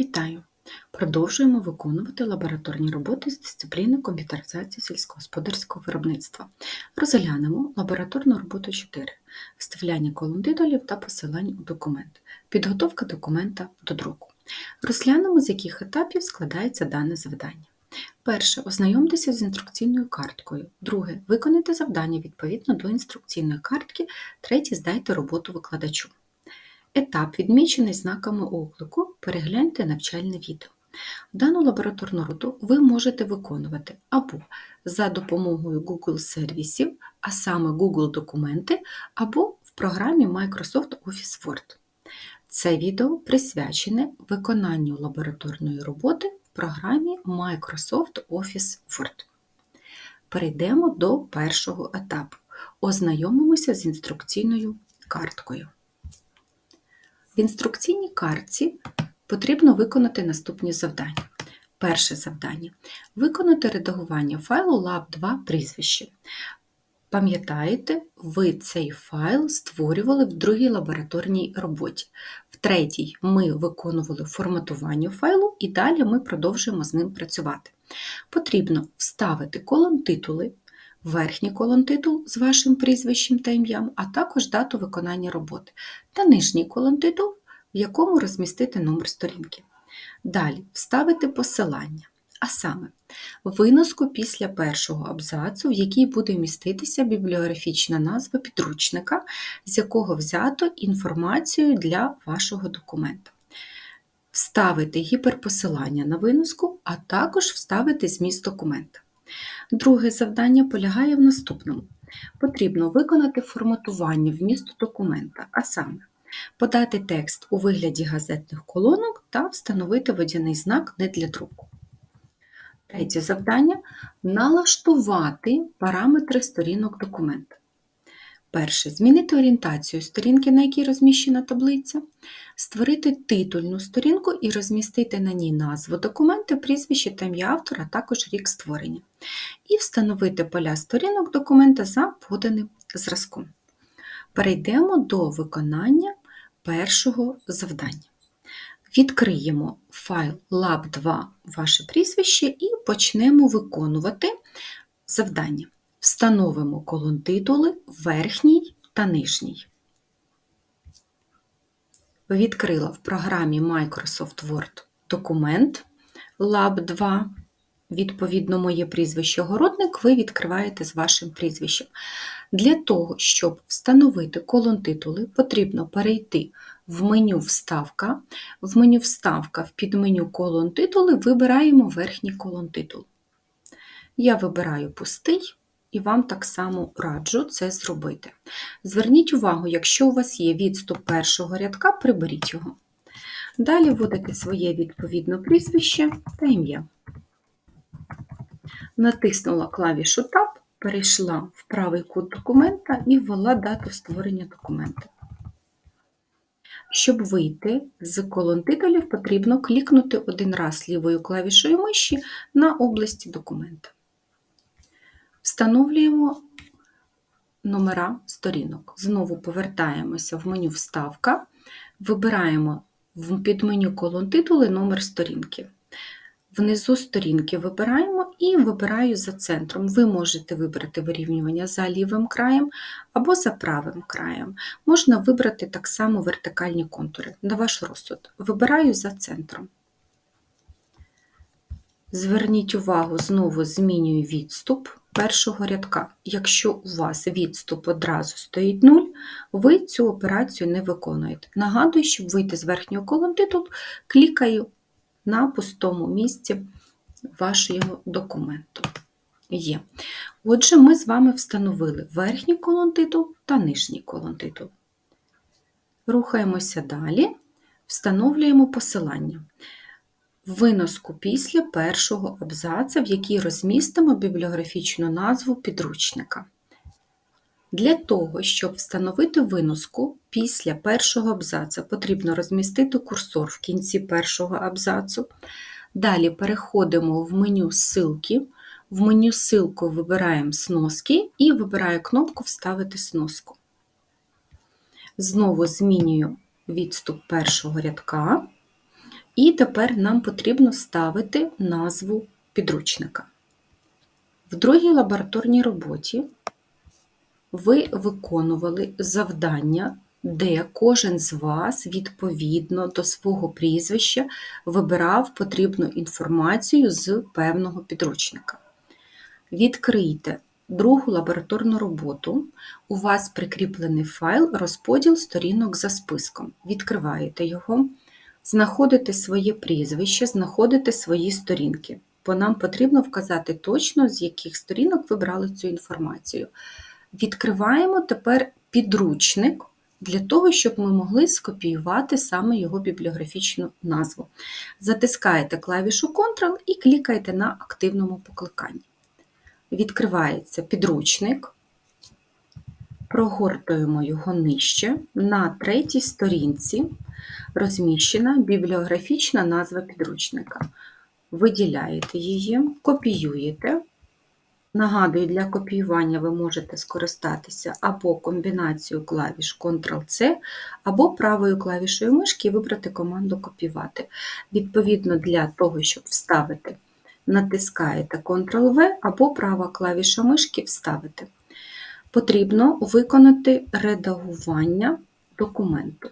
Вітаю! Продовжуємо виконувати лабораторні роботи з дисципліни комп'ютеризації сільськогосподарського виробництва. Розглянемо лабораторну роботу 4. Вставляння колон титулів та посилань у документ. Підготовка документа до друку. Розглянемо, з яких етапів складається дане завдання. Перше. Ознайомтеся з інструкційною карткою. Друге. Виконайте завдання відповідно до інструкційної картки. Третє. Здайте роботу викладачу. Етап, відмічений знаками оклику, перегляньте навчальне відео. Дану лабораторну роботу ви можете виконувати або за допомогою Google сервісів, а саме Google документи, або в програмі Microsoft Office Word. Це відео присвячене виконанню лабораторної роботи в програмі Microsoft Office Word. Перейдемо до першого етапу. Ознайомимося з інструкційною карткою. В інструкційній картці потрібно виконати наступні завдання. Перше завдання виконати редагування файлу lab2 прізвище. Пам'ятаєте, ви цей файл створювали в другій лабораторній роботі. В третій ми виконували форматування файлу і далі ми продовжуємо з ним працювати. Потрібно вставити колон титули, верхній колон титул з вашим прізвищем та ім'ям, а також дату виконання роботи, та нижній колон титул, в якому розмістити номер сторінки. Далі вставити посилання, а саме виноску після першого абзацу, в якій буде міститися бібліографічна назва підручника, з якого взято інформацію для вашого документа. Вставити гіперпосилання на виноску, а також вставити зміст документа. Друге завдання полягає в наступному. Потрібно виконати форматування вмісту документа, а саме подати текст у вигляді газетних колонок та встановити водяний знак не для друку. Третє завдання налаштувати параметри сторінок документа. Перше. Змінити орієнтацію сторінки, на якій розміщена таблиця, створити титульну сторінку і розмістити на ній назву документа, прізвище та ім'я автора, а також рік створення. І встановити поля сторінок документа за поданим зразком. Перейдемо до виконання першого завдання. Відкриємо файл lab2 ваше прізвище і почнемо виконувати завдання. Встановимо колон титули верхній та нижній. Відкрила в програмі Microsoft Word документ Lab 2. Відповідно, моє прізвище Городник ви відкриваєте з вашим прізвищем. Для того, щоб встановити колон титули, потрібно перейти в меню Вставка. В меню Вставка в підменю колон титули вибираємо верхній колон титул. Я вибираю пустий і вам так само раджу це зробити. Зверніть увагу, якщо у вас є відступ першого рядка, приберіть його. Далі вводите своє відповідне прізвище та ім'я. Натиснула клавішу Tab, перейшла в правий кут документа і ввела дату створення документа. Щоб вийти з колон титулів, потрібно клікнути один раз лівою клавішою миші на області документа. Встановлюємо номера сторінок. Знову повертаємося в меню Вставка, вибираємо в підменю колон титули номер сторінки. Внизу сторінки вибираємо і вибираю за центром. Ви можете вибрати вирівнювання за лівим краєм або за правим краєм. Можна вибрати так само вертикальні контури на ваш розсуд. Вибираю за центром. Зверніть увагу, знову змінюю відступ першого рядка. Якщо у вас відступ одразу стоїть 0, ви цю операцію не виконуєте. Нагадую, щоб вийти з верхнього колон титул, клікаю на пустому місці вашого документу. Є. Отже, ми з вами встановили верхній колон титул та нижній колон титул. Рухаємося далі, встановлюємо посилання виноску після першого абзаца, в якій розмістимо бібліографічну назву підручника. Для того, щоб встановити виноску після першого абзаца, потрібно розмістити курсор в кінці першого абзацу. Далі переходимо в меню ссылки. В меню ссылку вибираємо сноски і вибираю кнопку Вставити сноску. Знову змінюю відступ першого рядка І тепер нам потрібно вставити назву підручника. В другій лабораторній роботі ви виконували завдання, де кожен з вас відповідно до свого прізвища вибирав потрібну інформацію з певного підручника. Відкрийте другу лабораторну роботу. У вас прикріплений файл розподіл сторінок за списком. Відкриваєте його, знаходите своє прізвище, знаходите свої сторінки, бо нам потрібно вказати точно, з яких сторінок ви брали цю інформацію. Відкриваємо тепер підручник для того, щоб ми могли скопіювати саме його бібліографічну назву. Затискаєте клавішу Ctrl і клікаєте на активному покликанні. Відкривається підручник, прогортуємо його нижче. На третій сторінці розміщена бібліографічна назва підручника. Виділяєте її, копіюєте. Нагадую, для копіювання ви можете скористатися або комбінацією клавіш Ctrl-C, або правою клавішою мишки вибрати команду Копіювати. Відповідно, для того, щоб вставити, натискаєте Ctrl-V або права клавіша мишки Вставити. Потрібно виконати редагування документу.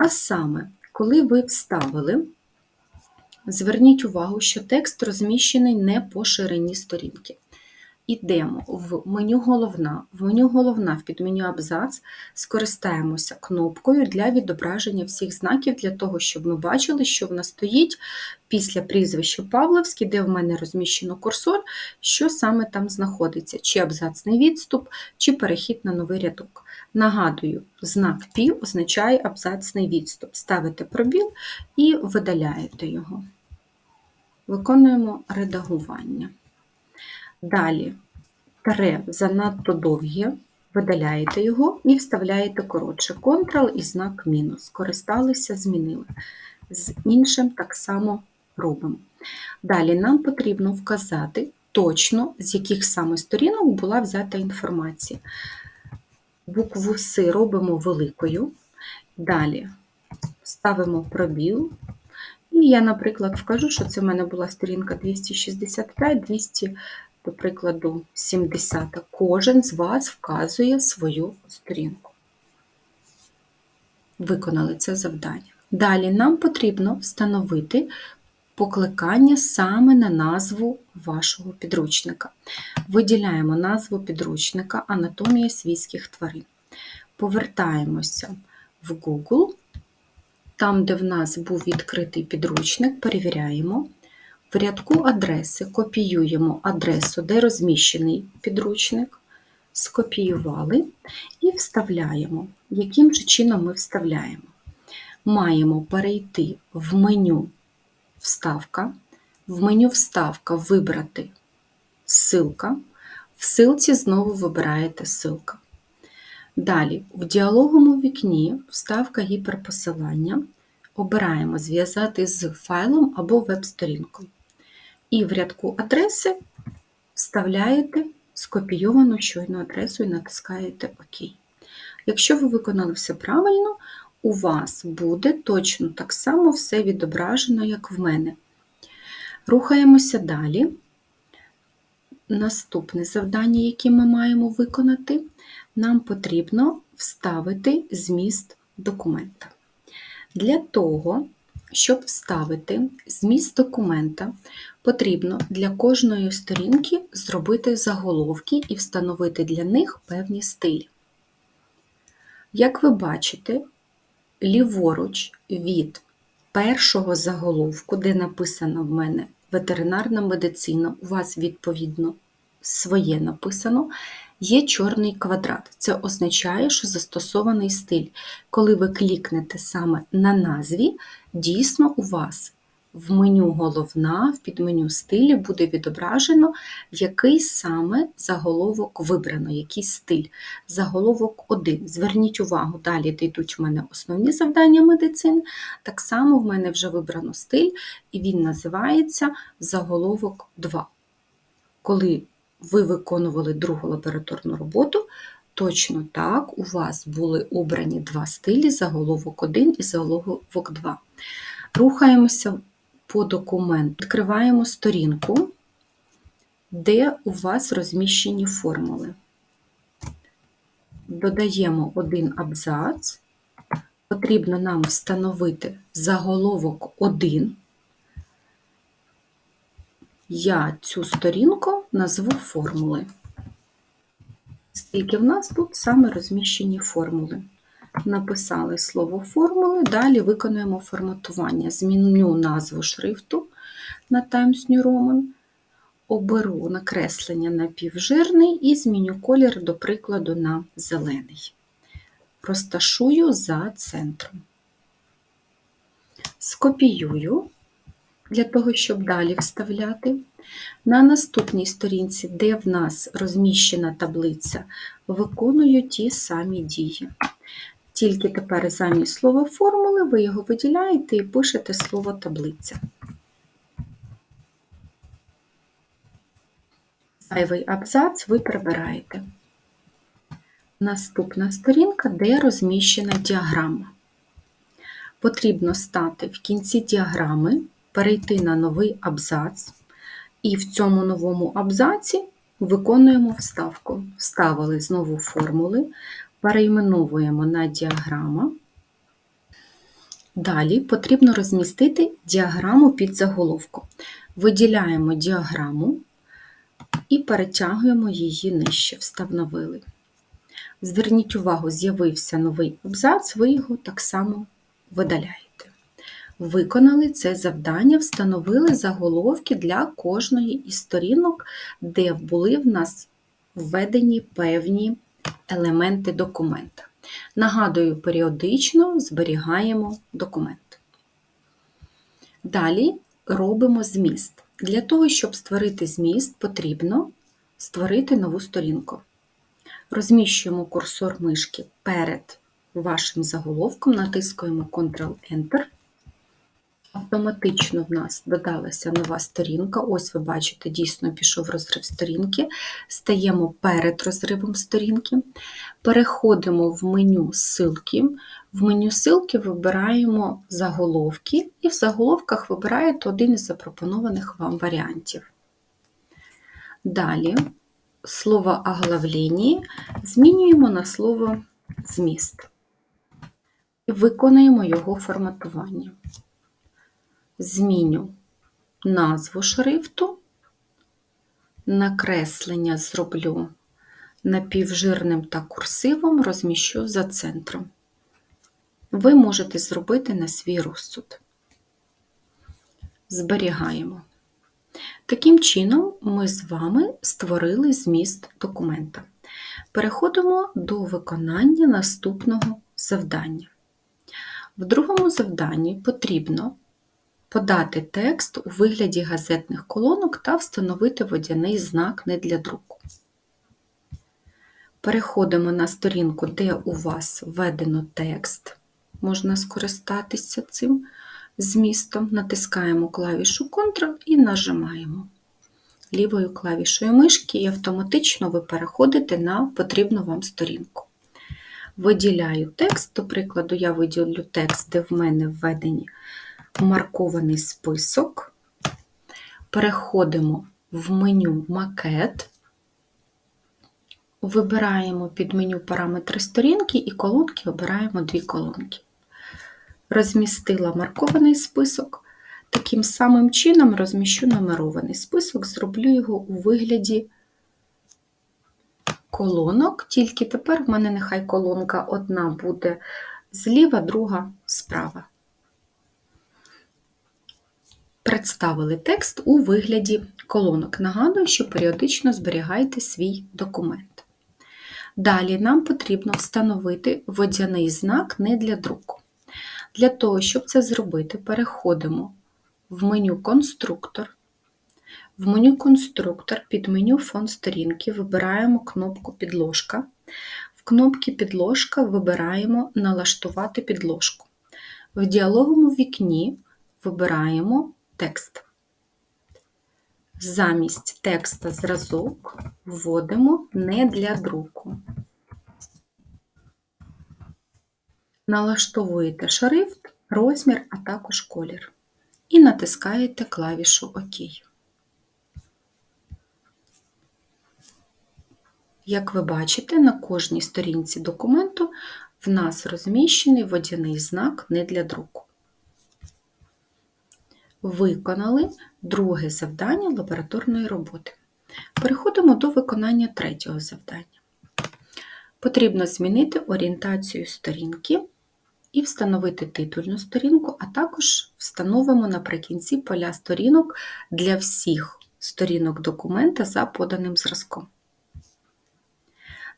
А саме, коли ви вставили, зверніть увагу, що текст розміщений не по ширині сторінки. Ідемо в меню Головна. В меню Головна в підменю Абзац скористаємося кнопкою для відображення всіх знаків, для того, щоб ми бачили, що в нас стоїть після прізвища Павловський, де в мене розміщено курсор, що саме там знаходиться, чи абзацний відступ, чи перехід на новий рядок. Нагадую, знак пів означає абзацний відступ. Ставите пробіл і видаляєте його. Виконуємо редагування. Далі таре занадто довге, видаляєте його і вставляєте коротше. Ctrl і знак мінус. Скористалися, змінили. З іншим так само робимо. Далі нам потрібно вказати точно, з яких саме сторінок була взята інформація. Букву С робимо великою. Далі ставимо пробіл. І я, наприклад, вкажу, що це в мене була сторінка 265, 200 до прикладу, 70. Кожен з вас вказує свою сторінку. Виконали це завдання. Далі нам потрібно встановити покликання саме на назву вашого підручника. Виділяємо назву підручника Анатомія свійських тварин. Повертаємося в Google, там, де в нас був відкритий підручник, перевіряємо. В рядку адреси копіюємо адресу, де розміщений підручник, скопіювали і вставляємо. Яким же чином ми вставляємо? Маємо перейти в меню Вставка, в меню Вставка вибрати ссылка. В ссылці знову вибираєте ссылка. Далі, в діалоговому вікні вставка гіперпосилання обираємо Зв'язати з файлом або веб-сторінкою і в рядку адреси вставляєте скопійовану щойну адресу і натискаєте ОК. Якщо ви виконали все правильно, у вас буде точно так само все відображено, як в мене. Рухаємося далі. Наступне завдання, яке ми маємо виконати, нам потрібно вставити зміст документа. Для того, щоб вставити зміст документа, потрібно для кожної сторінки зробити заголовки і встановити для них певні стилі. Як ви бачите, ліворуч від першого заголовку, де написано в мене ветеринарна медицина, у вас, відповідно, своє написано, є чорний квадрат. Це означає, що застосований стиль. Коли ви клікнете саме на назві, дійсно у вас в меню Головна, в підменю стилі буде відображено, який саме заголовок вибрано, який стиль. Заголовок 1. Зверніть увагу, далі йдуть в мене основні завдання медицини. Так само в мене вже вибрано стиль, і він називається заголовок 2. Коли ви виконували другу лабораторну роботу, точно так у вас були обрані два стилі: заголовок 1 і заголовок 2. Рухаємося по документу, відкриваємо сторінку, де у вас розміщені формули. Додаємо один абзац. Потрібно нам встановити заголовок 1. Я цю сторінку назву формули. Скільки в нас тут саме розміщені формули. Написали слово формули, далі виконуємо форматування. Зміню назву шрифту на Times New Roman, оберу накреслення на півжирний і зміню колір, до прикладу, на зелений. Розташую за центром. Скопіюю для того, щоб далі вставляти. На наступній сторінці, де в нас розміщена таблиця, виконую ті самі дії. Тільки тепер замість слова формули ви його виділяєте і пишете слово таблиця. Зайвий абзац ви прибираєте. Наступна сторінка, де розміщена діаграма. Потрібно стати в кінці діаграми, перейти на новий абзац, і в цьому новому абзаці виконуємо вставку. Вставили знову формули, перейменовуємо на діаграма. Далі потрібно розмістити діаграму під заголовку. Виділяємо діаграму і перетягуємо її нижче, встановили. Зверніть увагу, з'явився новий абзац, ви його так само видаляєте. Виконали це завдання, встановили заголовки для кожної із сторінок, де були в нас введені певні елементи документа. Нагадую, періодично зберігаємо документ. Далі робимо зміст. Для того, щоб створити зміст, потрібно створити нову сторінку. Розміщуємо курсор мишки перед вашим заголовком, натискуємо Ctrl-Enter. Автоматично в нас додалася нова сторінка. Ось ви бачите, дійсно пішов розрив сторінки. Стаємо перед розривом сторінки. Переходимо в меню ссылки. В меню ссылки вибираємо заголовки, і в заголовках вибираєте один із запропонованих вам варіантів. Далі слово оглавлення змінюємо на слово зміст. Виконуємо його форматування зміню назву шрифту, накреслення зроблю напівжирним та курсивом, розміщу за центром. Ви можете зробити на свій розсуд. Зберігаємо. Таким чином, ми з вами створили зміст документа. Переходимо до виконання наступного завдання. В другому завданні потрібно подати текст у вигляді газетних колонок та встановити водяний знак не для друку. Переходимо на сторінку, де у вас введено текст, можна скористатися цим змістом, натискаємо клавішу Ctrl і нажимаємо лівою клавішою мишки, і автоматично ви переходите на потрібну вам сторінку. Виділяю текст, до прикладу, я виділю текст, де в мене введені маркований список. Переходимо в меню Макет, вибираємо під меню параметри сторінки і колонки обираємо дві колонки. Розмістила маркований список. Таким самим чином розміщу нумерований список, зроблю його у вигляді колонок, тільки тепер в мене нехай колонка одна буде зліва, друга справа представили текст у вигляді колонок. Нагадую, що періодично зберігайте свій документ. Далі нам потрібно встановити водяний знак не для друку. Для того, щоб це зробити, переходимо в меню Конструктор. В меню Конструктор під меню фон сторінки вибираємо кнопку Підложка. В кнопці Підложка вибираємо Налаштувати підложку. В діалоговому вікні вибираємо текст. Замість текста зразок вводимо не для друку. Налаштовуєте шрифт розмір, а також колір. І натискаєте клавішу ОК. Як ви бачите, на кожній сторінці документу в нас розміщений водяний знак не для друку. Виконали друге завдання лабораторної роботи. Переходимо до виконання третього завдання. Потрібно змінити орієнтацію сторінки і встановити титульну сторінку, а також встановимо наприкінці поля сторінок для всіх сторінок документа за поданим зразком.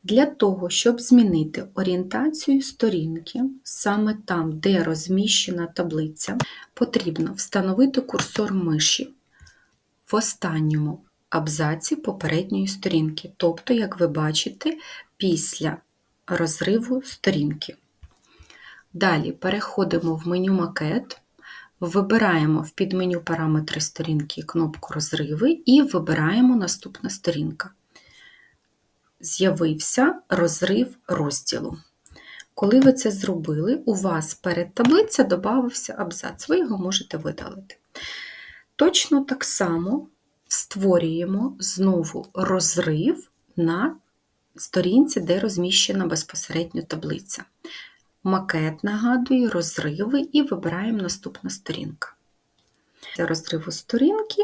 Для того, щоб змінити орієнтацію сторінки, саме там, де розміщена таблиця, потрібно встановити курсор миші в останньому абзаці попередньої сторінки, тобто, як ви бачите, після розриву сторінки. Далі переходимо в меню Макет, вибираємо в підменю Параметри сторінки кнопку Розриви і вибираємо наступна сторінка з'явився розрив розділу. Коли ви це зробили, у вас перед таблиця додався абзац, ви його можете видалити. Точно так само створюємо знову розрив на сторінці, де розміщена безпосередньо таблиця. Макет нагадую, розриви і вибираємо наступна сторінка. Для розриву сторінки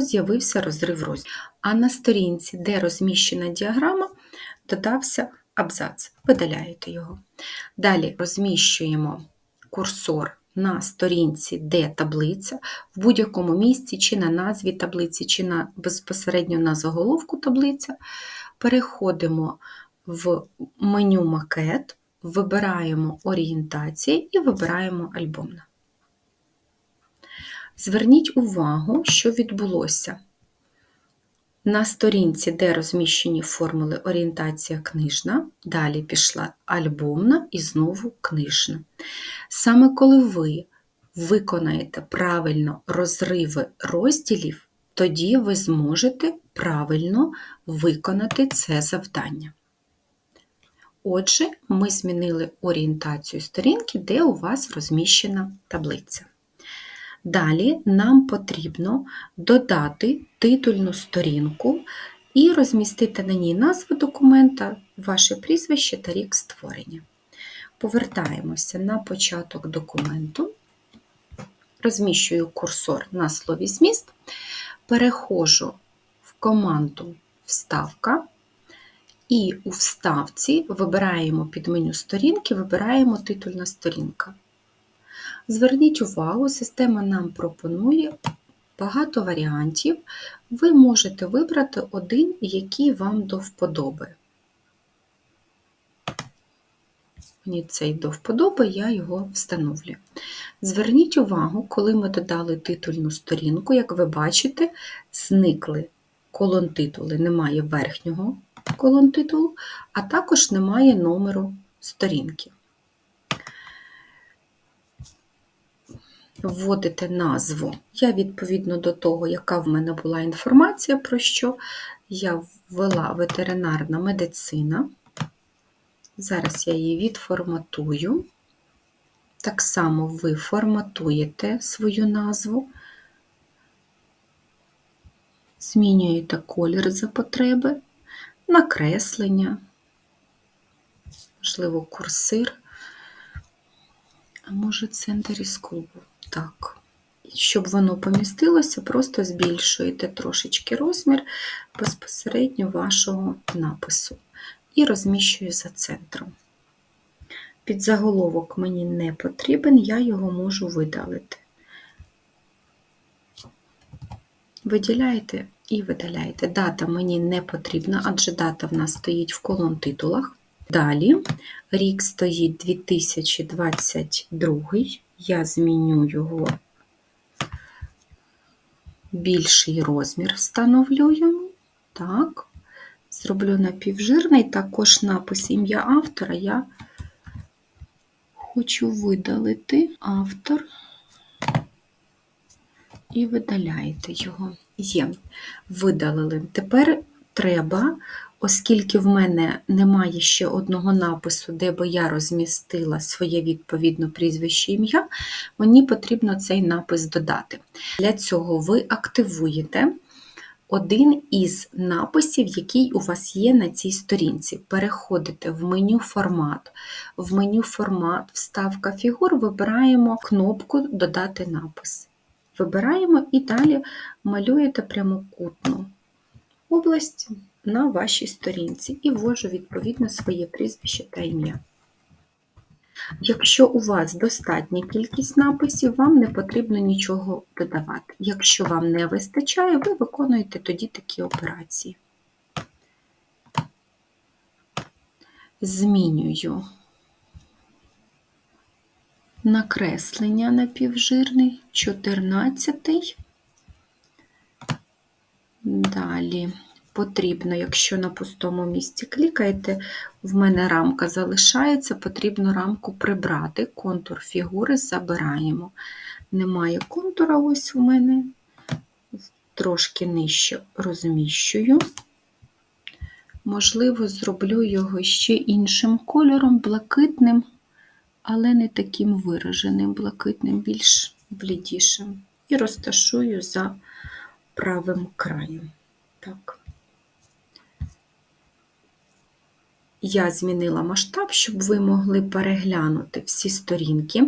з'явився розрив розділу. А на сторінці, де розміщена діаграма, додався абзац. Видаляєте його. Далі розміщуємо курсор на сторінці, де таблиця, в будь-якому місці, чи на назві таблиці, чи на безпосередньо на заголовку таблиця. Переходимо в меню Макет, вибираємо орієнтації і вибираємо альбомна. Зверніть увагу, що відбулося. На сторінці, де розміщені формули орієнтація книжна, далі пішла альбомна і знову книжна. Саме коли ви виконаєте правильно розриви розділів, тоді ви зможете правильно виконати це завдання. Отже, ми змінили орієнтацію сторінки, де у вас розміщена таблиця. Далі нам потрібно додати титульну сторінку і розмістити на ній назву документа, ваше прізвище та рік створення. Повертаємося на початок документу, розміщую курсор на слові зміст, переходжу в команду Вставка. І у вставці вибираємо під меню сторінки, вибираємо титульна сторінка. Зверніть увагу, система нам пропонує багато варіантів. Ви можете вибрати один, який вам до вподоби. Мені цей до вподоби, я його встановлю. Зверніть увагу, коли ми додали титульну сторінку, як ви бачите, зникли колон титули, немає верхнього колон титулу, а також немає номеру сторінки. Вводите назву. Я, відповідно до того, яка в мене була інформація, про що я ввела ветеринарна медицина. Зараз я її відформатую. Так само ви форматуєте свою назву, змінюєте колір за потреби, накреслення, можливо, курсир, а може, центр із клубу. Так. Щоб воно помістилося, просто збільшуєте трошечки розмір безпосередньо вашого напису і розміщую за центром. Підзаголовок мені не потрібен, я його можу видалити. Виділяєте і видаляєте. Дата мені не потрібна, адже дата в нас стоїть в колон титулах. Далі рік стоїть 2022 я зміню його більший розмір встановлю йому. Так, зроблю напівжирний, також напис ім'я автора я хочу видалити автор і видаляєте його. Є, видалили. Тепер треба, оскільки в мене немає ще одного напису, де би я розмістила своє відповідно прізвище ім'я, мені потрібно цей напис додати. Для цього ви активуєте один із написів, який у вас є на цій сторінці. Переходите в меню Формат. В меню Формат, вставка фігур, вибираємо кнопку Додати напис. Вибираємо і далі малюєте прямокутну область на вашій сторінці і ввожу відповідно своє прізвище та ім'я. Якщо у вас достатня кількість написів, вам не потрібно нічого додавати. Якщо вам не вистачає, ви виконуєте тоді такі операції. Змінюю накреслення напівжирний, 14. Далі потрібно, якщо на пустому місці клікаєте, в мене рамка залишається, потрібно рамку прибрати, контур фігури забираємо. Немає контура, ось у мене, трошки нижче розміщую. Можливо, зроблю його ще іншим кольором, блакитним, але не таким вираженим, блакитним, більш блідішим. І розташую за правим краєм. Так. Я змінила масштаб, щоб ви могли переглянути всі сторінки.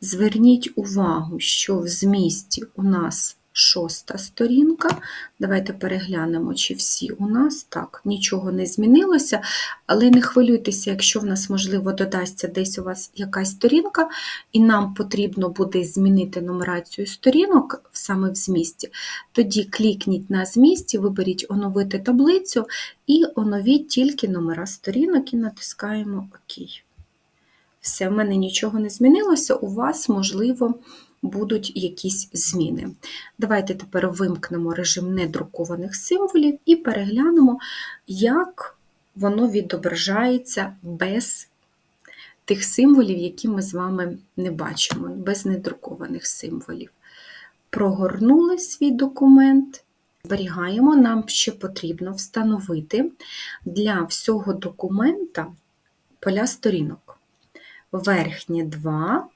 Зверніть увагу, що в змісті у нас шоста сторінка. Давайте переглянемо, чи всі у нас так, нічого не змінилося, але не хвилюйтеся, якщо в нас, можливо, додасться десь у вас якась сторінка, і нам потрібно буде змінити нумерацію сторінок саме в змісті, тоді клікніть на змісті, виберіть оновити таблицю і оновіть тільки номера сторінок і натискаємо ОК. Все, в мене нічого не змінилося, у вас, можливо, будуть якісь зміни. Давайте тепер вимкнемо режим недрукованих символів і переглянемо, як воно відображається без тих символів, які ми з вами не бачимо, без недрукованих символів. Прогорнули свій документ. Зберігаємо, нам ще потрібно встановити для всього документа поля сторінок. Верхні 2,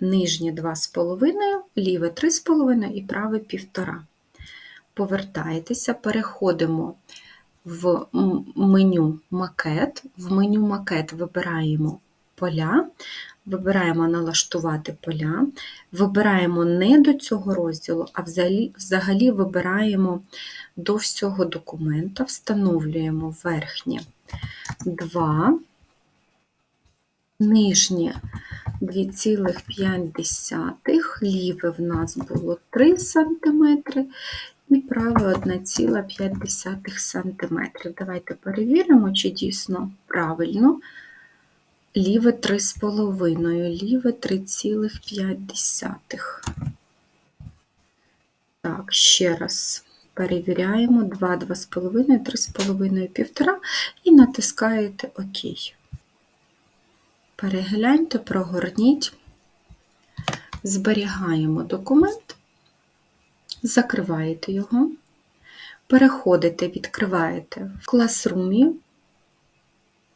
нижнє 2,5, ліве 3,5 і праве 1,5. Повертаєтеся, переходимо в меню макет. В меню макет вибираємо поля, вибираємо налаштувати поля, вибираємо не до цього розділу, а взагалі, взагалі вибираємо до всього документа, встановлюємо верхнє 2, нижнє 2,5, ліве в нас було 3 см і праве 1,5 см. Давайте перевіримо, чи дійсно правильно. Ліве 3,5, ліве 3,5. Так, ще раз перевіряємо 2, 2,5, 3,5, 1,5 і натискаєте ОК. Перегляньте, прогорніть, зберігаємо документ, закриваєте його, переходите, відкриваєте в класрумі,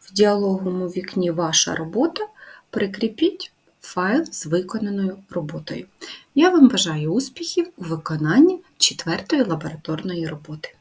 в діалоговому вікні Ваша робота, прикріпіть файл з виконаною роботою. Я вам бажаю успіхів у виконанні четвертої лабораторної роботи.